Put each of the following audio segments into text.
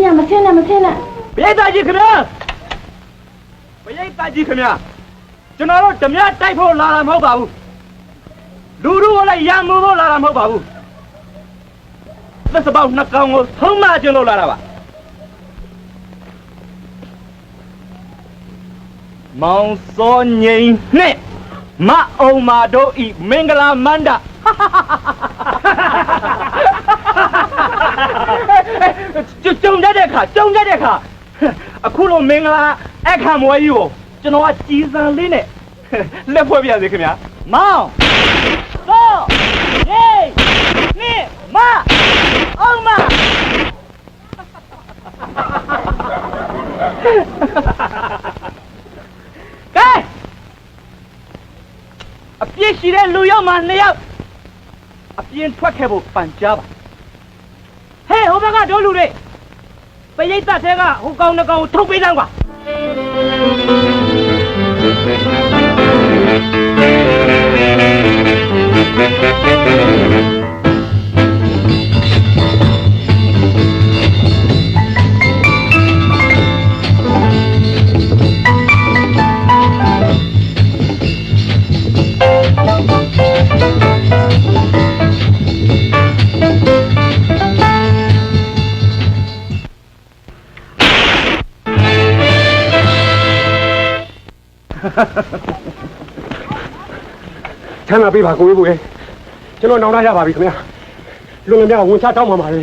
မြမထင်းနဲ့မထင်းနဲ့ပရိသတ်ကြီးခင်ဗျာပရိသတ်ကြီးခင်ဗျာကျွန်တော်တို့ဓမြတိုက်ဖို့လာတာမဟုတ်ပါဘူးလူလူကိုလည်းရံမိုးဖို့လာတာမဟုတ်ပါဘူးသက်စပေါက်နှစ်ကောင်ကိုဆုံးမခြင်းလို့လာတာပါမောင်စောငိန်နဲ့မအောင်မာတို့ဤမင်္ဂလာမန္တကြုံတတ်တဲ့ခါ ကြုံတတ်တဲ့ခါအခုလိုမင်္ဂလာအခမ်းမွေးကြီးကိုကျွန်တော်ကကြည်စံလေးနဲ့လက်ဖွဲ့ပြရစေခင်ဗျာမောင်စောငိန်နဲ့မအောင်မာကဲအပြစ်ရှိတဲ့လူရောက်မှနှစ်ယောက်အပြင်းထွက်ခဲ့ဖို့ပန်ကြားပါဟေးဟိုဘက်ကဒိုးလူတွေ ပရိသတ်တဲကဟိုကောင်နှကောင်ကိုထုတ်ပေးစမ်းကွာ ချမ်းသာပေးပါကိုဝေးကိုရေကျွန်တော်နောင်လာရပါပြီခင်ဗျာလူငယ်များဝန်ချတောင်းပါပါလေ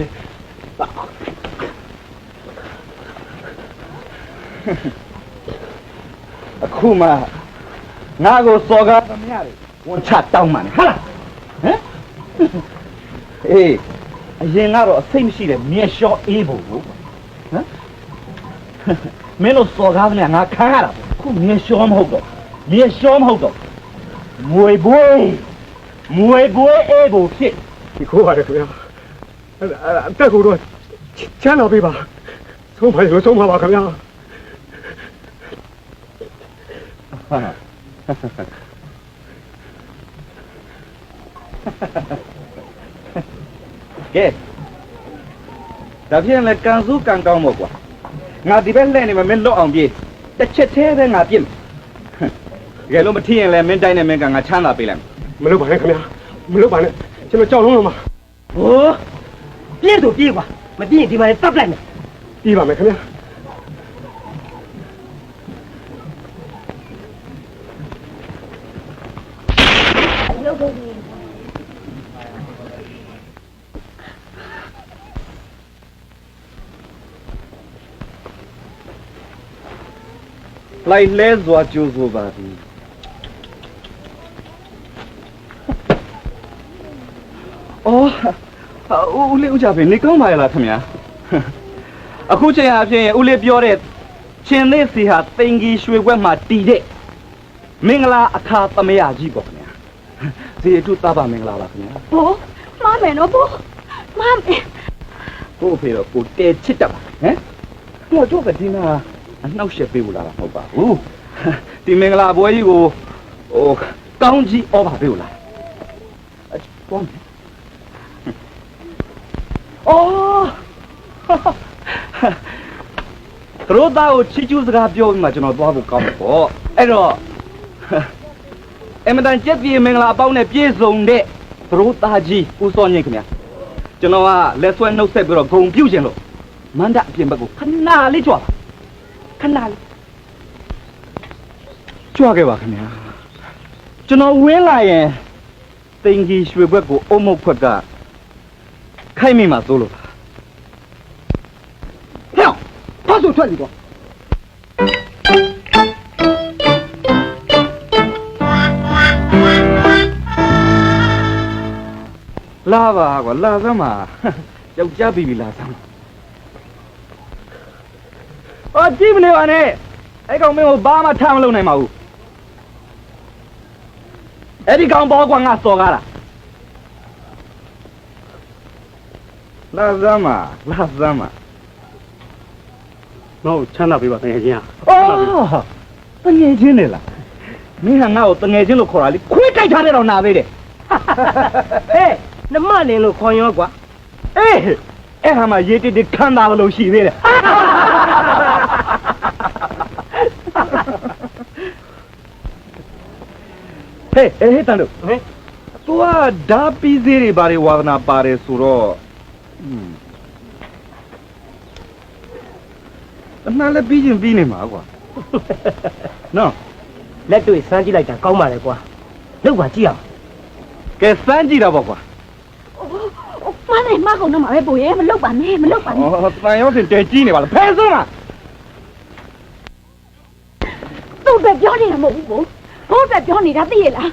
အခုမှငါကိုစော်ကားသမျှတွေဝန်ချတောင်းမှန်တယ်ဟုတ်လားဟမ်အေးအရင်ကတော့အစိတ်မရှိတဲ့မြေလျှောအေးဖို့ကိုဟမ်မင်းတို့စော်ကားသမျှငါခံရတာပေါ့ အခုမြေလျှောမဟုတ်တော့မြေလျှောမဟုတ်တော့မွေဘွေးမွေဘွေးအေးဖို့ဖြစ်ဒီခိုးပါတယ်ခင်ဗျာအဲ့ဒါအဲ့ဒါအသက်ကိုတော့ချမ်းသာပေးပါဆုံးပါလို့ဆုံးပါပါခင်ဗျာကဲဒါဖြင့်လည်းကန်စုကန်ကောင်းမို့ကွာငါဒီဘက်လှည့်နေမှာမင်းလွတ်အောင်ပြေး တစ်ချက်သေးပဲငါပြစ်မယ်ဟမ်တကယ်လို့မထီးရင်လည်းမင်းတိုင်းနဲ့မင်းကငါချမ်းသာပေးလိုက်မယ်မလုပ်ပါနဲ့ခင်ဗျာမလုပ်ပါနဲ့ကျွန်တော်ကြောက်လုံးလုံးပါဟိုပြေးဆိုပြေးကွာမပြေးရင်ဒီမှာတပ်လိုက်မယ်ပြီးပါမယ်ခင်ဗျာ လိုက်လဲစွာကြိုးဆိုပါသည်အော်ဟာဦးဦးလေးဦးကြပင်နေကောင်းပါရဲ့လားခင်ဗျာအခုချိန်အဖြစ်ဦးလေးပြောတဲ့ရှင်လေးစီဟာတင်ကြီးရွှေဘွက်မှာတီတဲ့မင်္ဂလာအခါသမယကြီးပေါ့ခင်ဗျာဇေအတုသဗ္ဗမင်္ဂလာပါခင်ဗျာဘိုးမမယ်နော်ဘိုးမမယ်ကို့အဖေတော့ကိုတဲချစ်တတ်ပါဟမ်ကိုတို့ကဒီနာ အနှောက်ရှက်ပေးလို့လာတာမဟုတ်ပါဘူးဒီမင်္ဂလာပွဲကြီးကိုဟိုကောင်းကြီးဩဘာပေးလို့လာအပေါင်းအော်သရိုးသားကိုချီကျူးစကားပြောပြီးမှကျွန်တော်သွားဖို့ကောင်းတယ်ပေါ့အဲ့တော့အမတန်ကြက်ပြေမင်္ဂလာအပေါင်းနဲ့ပြည့်စုံတဲ့သရိုးသားကြီးဦးစောညိတ်ခင်ဗျာကျွန်တော်ကလက်ဆွဲနှုတ်ဆက်ပြီးတော့ဂုံပြုတ်ခြင်းလို့မန္တအပြင်ဘက်ကိုခဏလေးကြွပါ ခဏလေးကြွခဲ့ပါခင်ဗျာကျွန်တော်ဝင်းလာရင်တင်ကြီးရွှေဘက်ကိုအုံမုတ်ဖွက်ကခိုက်မိမှသို့လို့ပါဟဲ့ဖတ်ဆိုထွက်ပြီကွာလာပါကွာလာစမ်းပါယောက်ျားပြီးပြီလာစမ်းပါ အော်ကြည့်မနေပါနဲ့အဲ့ကောင်မင်းကိုဘာမှထားမလုပ်နိုင်ပါဘူးအဲ့ဒီကောင်ဘောကွာငါစော်ကားတာလာစမ်းပါလာစမ်းပါတော့ချမ်းသာပေးပါခင်ဗျာချင်းအော်တငယ်ချင်းနေလားမင်းကငါ့ကိုတငယ်ချင်းလို့ခေါ်တာလေခွေးကြိုက်ထားတဲ့တော့နာသေးတယ်ဟဲ့နမလင်းလို့ခေါ်ရောကွာအေးအဲ့ဟာမှရေးတစ်တစ်ခံတာလို့ရှိသေးတယ် ဟေးအေးတန်တို့ဟင်သူကဓာပီးသေးတွေဘာတွေဝါသနာပါတယ်ဆိုတော့อืมအမှန်လည်းပြီးချင်းပြီးနေမှာကွာနော်လက်တွေ့စမ်းကြည့်လိုက်တာကောင်းပါလေကွာလောက်ပါကြည့်အောင်ကဲစမ်းကြည့်တာပေါ့ကွာမနဲ့မကုန်တော့မှာပဲဘိုးရဲ့မလုပ်ပါနဲ့မလုပ်ပါနဲ့ဩတန်ရောစင်တဲကြီးနေပါလားဖဲစမ်းလား သူ့အတွက်ပြောနေတာမဟုတ်ဘူးဘိုးဘိုးအတွက်ပြောနေတာသိရလား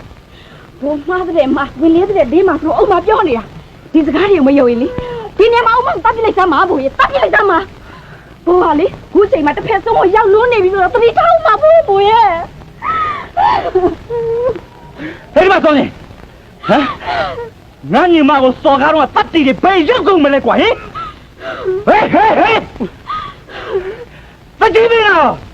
ဘိုးမှားတဲ့မှာဝင်လေးတဲ့ဒေးမှာဆိုတော့အုံမပြောနေတာဒီစကားတွေကိုမယုံရင်လေဒီနေမှာအုံမတတ်ပြလိုက်စမ်းပါဘိုးရဲ့တတ်ပြလိုက်စမ်းပါဘိုးကလေခုချိန်မှာတစ်ဖက်ဆုံးကိုရောက်လွန်းနေပြီဆိုတော့တတိထားအောင်ပါဘိုးဘိုးရဲ့ဟဲ့ဒီမှာစောင်းနေဟမ်ငါညီမကိုစော်ကားတော့တတ်တည်တွေဘယ်ရောက်ကုန်မလဲကွာဟင်ဟေးဟေးဟေးတကြည့်နေတော့ဒီတော့မသိခါ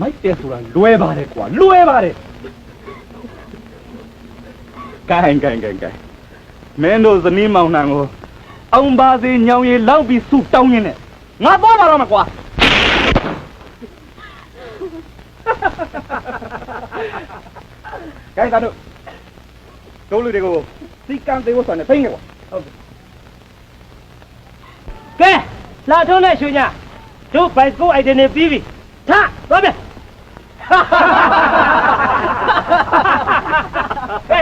မိုက်တယ်ဆိုတာလွဲပါတယ်ကွာလွဲပါတယ်ကိုင်းကိုင်းကိုင်းကိုင်းမင်းတို့ဇနီးမောင်နှံကိုအောင်ပါစေညောင်ရည်လောက်ပြီးဆူတောင်းရင်းနဲ့ငါသွားပါတော့မှာကွာကိုင်းသားတို့တို့လူတွေကိုစီကံသေးဖို့ဆိုနေဖိနေကွာဟုတ်ကဲလာထုံးတဲ့ရွှေညာတို့ဘိုက်ကိုအိုက်ဒန်နေပြီးပြီထသွားပြန် ကဲ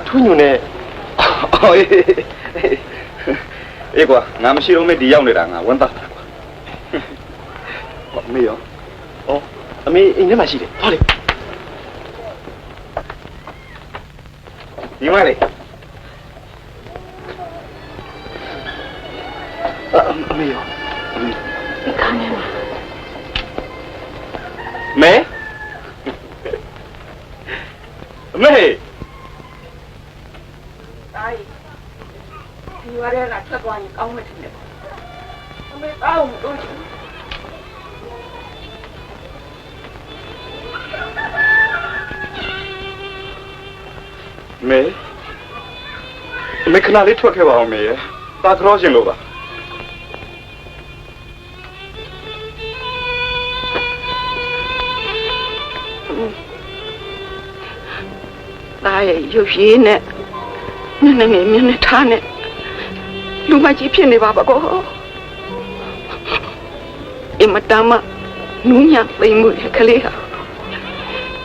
ငါထွညွန်နဲ့အော်အေးအေးကွာငါမရှိတော့မဒီရောက်နေတာငါဝန်သားတာကွာဟောမေရောဩအမေအိမ်ထဲမှာရှိတယ်ဟောလေဒီမလေးအမေရော မေတောင်းမလို့ချင်မဲအမေခဏလေးထွက်ခဲ့ပါအောင်မေရတာခရောရှင်လို့ပါသားရဲ့ရုပ်ရည်နဲ့မျက်နှာငယ်မျက်နှာထားနဲ့လူမကြီးဖြစ်နေပါပါကော အမတမနူးညံ့သိမ့်မှုရဲ့ကလေးဟာ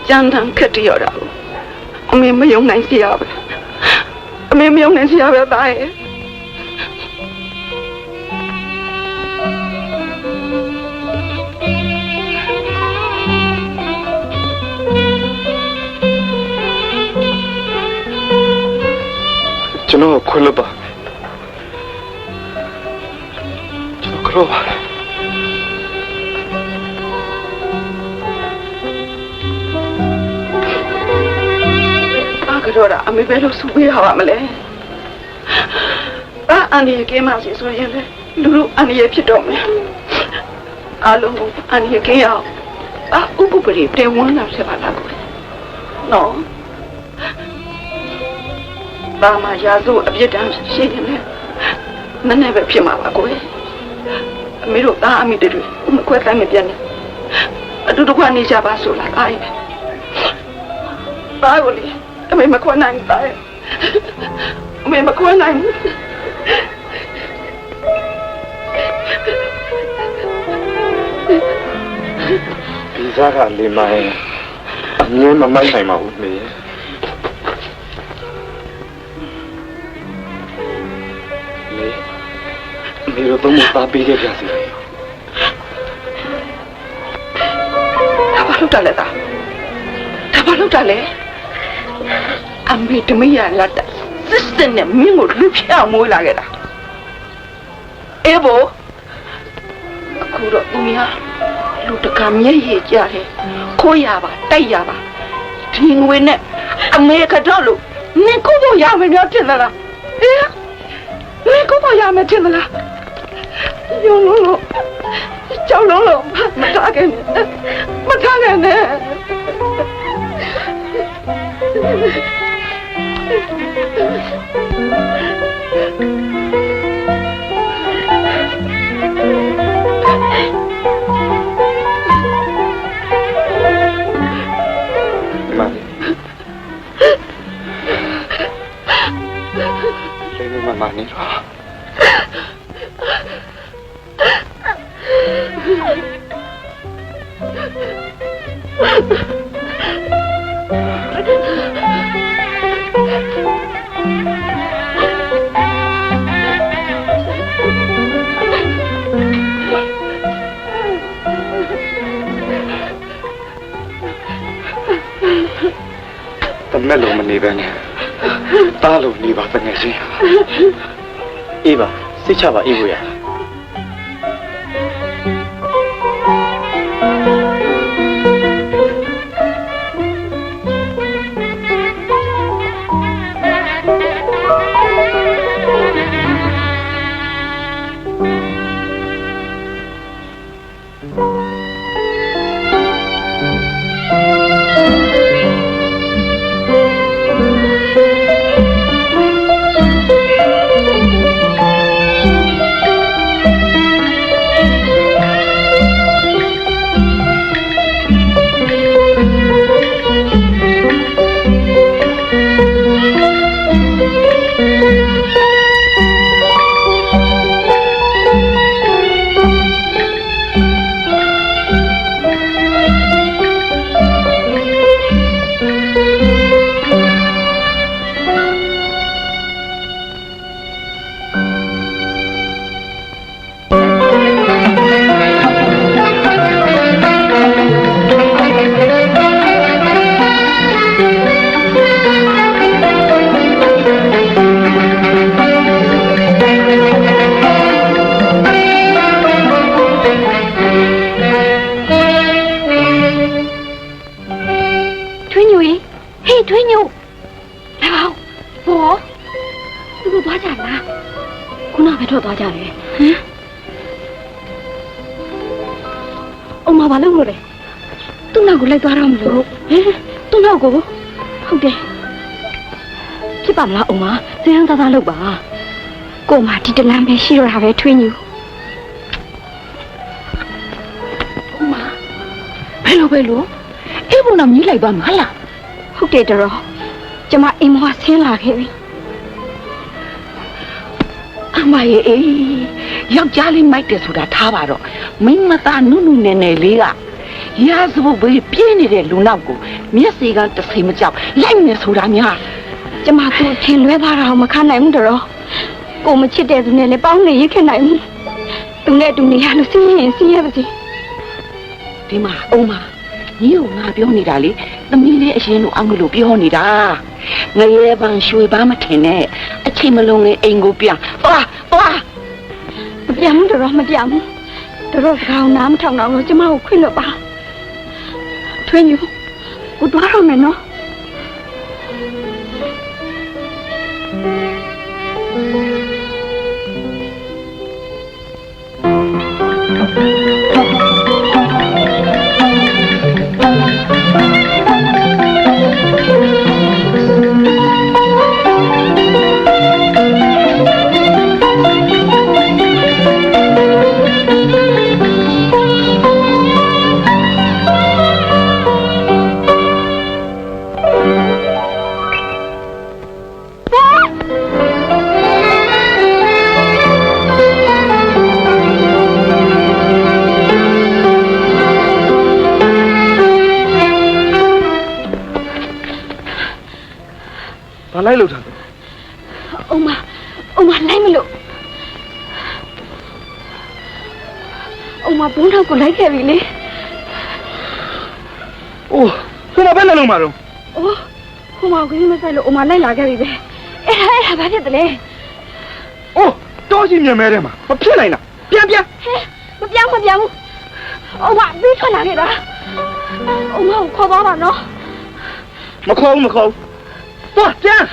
ကြမ်းတမ်းခက်တရတာကိုအမေမယုံနိုင်စရာပဲအမေမယုံနိုင်စရာပဲသားရဲ့ကျွန်တော်ခွင့်လွတ်ပါကျွန်တော်ခရောပါတယ် တော့တာအမေပဲလို့ဆူပေးရပါမလဲအာအန်ဒီရဲ့ကဲမစီဆိုရင်လေလူလူအန်ဒီရဲ့ဖြစ်တော့မယ်အားလုံးကိုအန်ဒီရဲ့ကဲရအောင်အာဥပပရိတေဝန်းလာဖြစ်ပါလားကိုနော်ဘာမှရာဇဝအပြစ်ဒဏ်ရှိရင်လည်းနည်းနည်းပဲဖြစ်မှာပါကိုအမေတို့သားအမိတွေမခွဲတိုင်းမပြတ်နဲ့အတူတကွနေကြပါဆိုလားအားရသားကိုလေ အမေမခွန်းနိုင်ဘူးသားရဲ့အမေမခွန်းနိုင်ဘူးဒီစားကလေမိုင်းအမြင်မမိုက်နိုင်ပါဘူးမေမေမေတို့တော့မသားပေးခဲ့ကြစီဒါဘာလို့တာလဲသားဒါဘာလို့တာလဲ အမေတမရလာတာစစ်စစ်နဲ့မင်းကိုလူဖြောင်းမွေးလာခဲ့တာအေးဘောအခုတော့သူများလူတကာမျက်ရည်ကြတယ်ခိုးရပါတိုက်ရပါဒီငွေနဲ့အမေကတော့လို့နင်ကိုဖို့ရမယ်ပြောတင်လားအေးနင်ကိုဖို့ရမယ်တင်လားယုံလုံးလို့ကြောက်လုံးလို့မထားခဲ့နဲ့မထားခဲ့နဲ့ ဒီမှာလေ က်လုံးမနေပဲနဲ့တားလုံးနေပါတငယ်ချင်းအေးပါစိတ်ချပါအေးကိုရ လိုက်သွားတော့မလို့ဟမ်သူ့နောက်ကိုဟုတ်တယ်ဖြစ်ပါမလားအမစရန်သားသားလုပ်ပါကိုမဒီတလမ်းပဲရှိတော့တာပဲထွေးညူအမဘယ်လိုပဲလို့အေးဘုံတော့မြည်လိုက်သွားမှာလားဟုတ်တယ်တော်ကျမအိမ်မွားဆင်းလာခဲ့ပြီအမရဲ့အေးယောက်ျားလေးမိုက်တယ်ဆိုတာထားပါတော့မိန်းမသားနုနုနယ်နယ်လေးက ရာဇဝတ်ဘေးပြင်းနေတဲ့လူနောက်ကိုမျက်စိကတစိမကြောက်လိုက်နေဆိုတာများကျမသူ့ထင်လွဲသွားတာကိုမခံနိုင်ဘူးတော်ကိုမချစ်တဲ့သူနဲ့လည်းပေါင်းနေရခဲ့နိုင်ဘူးသူနဲ့အတူနေရလို့စီးရင်စီးရပါစေဒီမှာအုံးမညီကိုငါပြောနေတာလေသမီးလေးအရင်လိုအောင်လို့ပြောနေတာငရဲပန်းရွှေပန်းမထင်နဲ့အချိန်မလုံးလေးအိမ်ကိုပြန်သွားသွားမပြတ်ဘူးတော်မပြတ်ဘူးတော်စကားကိုနားမထောင်တော့လို့ကျမကိုခွင့်လွတ်ပါ ထွေးညူကိုတွားတော့မယ်နော် လိုက်လို့ထားတယ်အုံမအုံမလိုက်မလို့အုံမဘုန်းတော်ကိုလိုက်ခဲ့ပြီလေအိုးခဏပဲလည်းလုံးမှာတော့အိုးဟိုမကင်းမဆိုင်လို့အုံမလိုက်လာခဲ့ပြီပဲအဲ့ဒါအဲ့ဒါဘာဖြစ်တယ်လဲအိုးတောကြီးမြင်မဲထဲမှာမဖြစ်နိုင်တာပြန်ပြန်ဟဲမပြောင်းမပြောင်းဘူးအုံမပြီးထွက်လာခဲ့တာအုံမကိုခေါ်သွားပါနော်မခေါ်ဘူးမခေါ်ဘူး သွားပြန်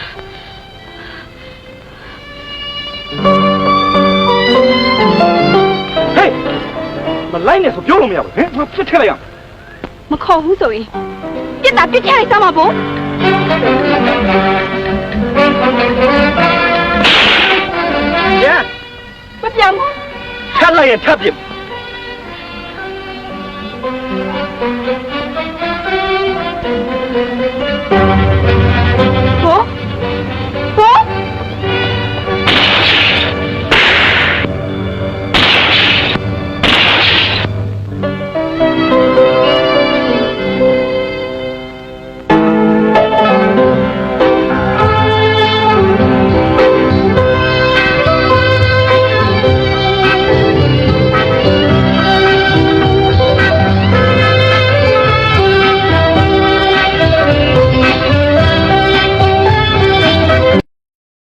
ဟေးမလိုက်နဲ့ဆိုပြောလို့မရဘူးဟင်ငါဖြစ်ထည့်လိုက်ရအောင်မခေါ်ဘူးဆိုရင်ပြစ်တာပြစ်ထည့်လိုက်စမ်းပါဘုန်းပြန်မပြောင်းဘူးထပ်လိုက်ရင်ထပ်ပြစ်